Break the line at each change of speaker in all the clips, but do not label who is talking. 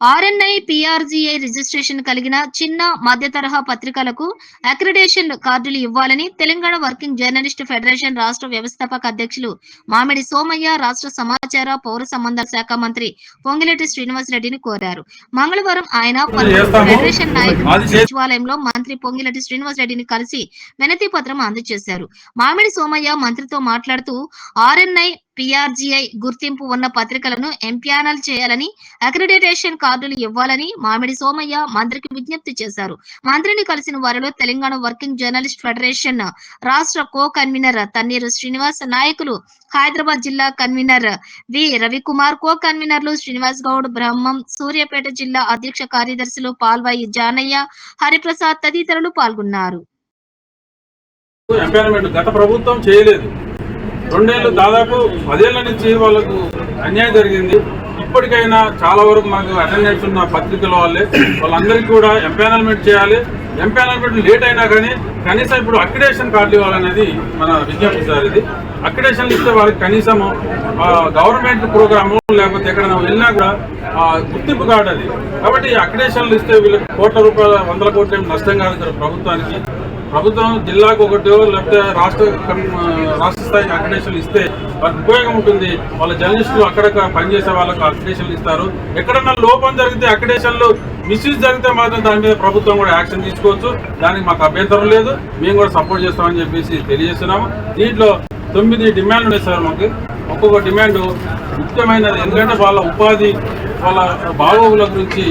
RNI పిఆర్జీఐ registration కలిగిన చిన్న మధ్య తరహా పత్రికలకు అక్రిడేషన్ కార్డులు ఇవ్వాలని తెలంగాణ వర్కింగ్ జర్నలిస్ట్ ఫెడరేషన్ రాష్ట్ర వ్యవస్థాపక అధ్యక్షులు మామిడి సోమయ్య రాష్ట్ర సమాచార పౌర సంబంధాల శాఖ మంత్రి పొంగిరెడ్డి శ్రీనివాస్ రెడ్డిని కోరారు మంగళవారం ఆయన. ఫెడరేషన్ నాయకులు సచివాలయంలో మంత్రి పొంగిరెడ్డి శ్రీనివాస్ రెడ్డిని కలిసి వినతి పత్రం అందజేశారు మామిడి సోమయ్య మంత్రితో మాట్లాడుతూ ఆర్ఎన్ఐ పిఆర్జీఐ గుర్తింపు ఉన్న పత్రికలను ఎంప్యానల్ చేయాలని అక్రిడిటేషన్ కార్డులు ఇవ్వాలని మామిడి సోమయ్య మంత్రికి విజ్ఞప్తి చేశారు. మంత్రిని కలిసిన వారిలో తెలంగాణ వర్కింగ్ జర్నలిస్ట్ ఫెడరేషన్ రాష్ట్ర కో కన్వీనర్ తన్నీరు శ్రీనివాస్ నాయకులు హైదరాబాద్ జిల్లా కన్వీనర్ వి రవికుమార్ కో కన్వీనర్లు శ్రీనివాస్ గౌడ్ బ్రహ్మం సూర్యాపేట జిల్లా అధ్యక్ష కార్యదర్శులు పాల్వాయి జానయ్య హరిప్రసాద్ తదితరులు పాల్గొన్నారు.
గత ప్రభుత్వం చేయలేదు. రెండేళ్ళు దాదాపు పదేళ్ళ నుంచి వాళ్ళకు అన్యాయం జరిగింది. ఇప్పటికైనా చాలా వరకు మాకు అటెండ్ ఉన్న పత్రికల వాళ్ళే వాళ్ళందరికీ కూడా ఎంపానల్మెంట్ చేయాలి. ఎంపానల్మెంట్ లేట్ అయినా కానీ కనీసం ఇప్పుడు అక్రిడేషన్ కార్డు ఇవ్వాలనేది మన విజ్ఞప్తి సార్ ఇది. అక్రిడేషన్ ఇస్తే వాళ్ళకి కనీసం గవర్నమెంట్ ప్రోగ్రాము లేకపోతే ఎక్కడైనా వెళ్ళినా కూడా గుర్తింపు కార్డు అది. కాబట్టి అక్రిడేషన్లు ఇస్తే వీళ్ళకి కోట్ల రూపాయల వందల కోట్ల నష్టం కాదు ప్రభుత్వానికి. ప్రభుత్వం జిల్లాకు ఒకటో లేకపోతే రాష్ట్ర రాష్ట్ర స్థాయికి అక్రిడేషన్లు ఇస్తే వాళ్ళకి ఉపయోగం ఉంటుంది. వాళ్ళ జర్నలిస్టులు అక్కడ పనిచేసే వాళ్ళకు అక్రిడేషన్లు ఇస్తారు. ఎక్కడన్నా లోపం జరిగితే అక్రిడేషన్లు మిస్యూజ్ జరిగితే మాత్రం దాని మీద ప్రభుత్వం కూడా యాక్షన్ తీసుకోవచ్చు. దానికి మాకు అభ్యంతరం లేదు. మేము కూడా సపోర్ట్ చేస్తామని చెప్పేసి తెలియజేస్తున్నాము. దీంట్లో తొమ్మిది డిమాండ్లు ఉన్నాయి సార్ మాకు. ఒక్కొక్క డిమాండ్ ముఖ్యమైనది ఎందుకంటే వాళ్ళ ఉపాధి వాళ్ళ బాగోగుల గురించి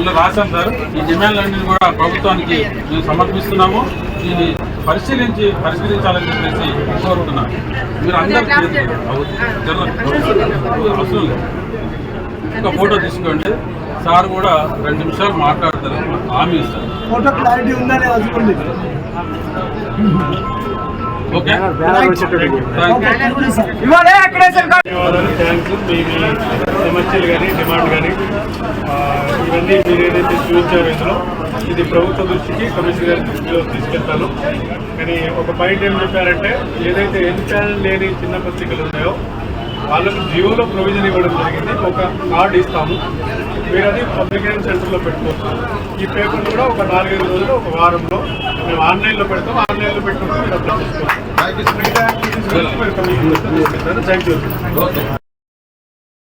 ఇలా రాశాం సార్. ఈ డిమాండ్లన్నీ కూడా ప్రభుత్వానికి మేము సమర్పిస్తున్నాము. దీన్ని పరిశీలించి పరిశీలించాలని చెప్పేసి కోరుతున్నాను మీరు అందరూ అవసరం లేదు ఒక ఫోటో తీసుకోండి. సార్ కూడా రెండు నిమిషాలు మాట్లాడతారు. హామీ ఇస్తారు.
ఫోటో క్లారిటీ ఉందా
సమస్యలు కానీ డిమాండ్ కానీ ఇవన్నీ మీరు ఏదైతే చూపించారో ఇందులో ఇది ప్రభుత్వ దృష్టికి కమిషనర్ గారి దృష్టిలో తీసుకెళ్తాను కానీ ఒక పాయింట్ ఏం చెప్పారంటే ఏదైతే ఎన్నికలు లేని చిన్న పత్రికలు ఉన్నాయో వాళ్ళకు జియోలో ప్రొవిజన్ ఇవ్వడం జరిగింది. ఒక కార్డు ఇస్తాము. మీరు అది పబ్లికేషన్ సెంటర్లో పెట్టుకోవచ్చు. ఈ పేపర్ కూడా ఒక నాలుగైదు రోజులు ఒక వారంలో మేము ఆన్లైన్లో పెడతాం. ఆన్లైన్లో పెట్టుకుంటే మీరు అప్లై చేసుకోవచ్చు. Thank you
okay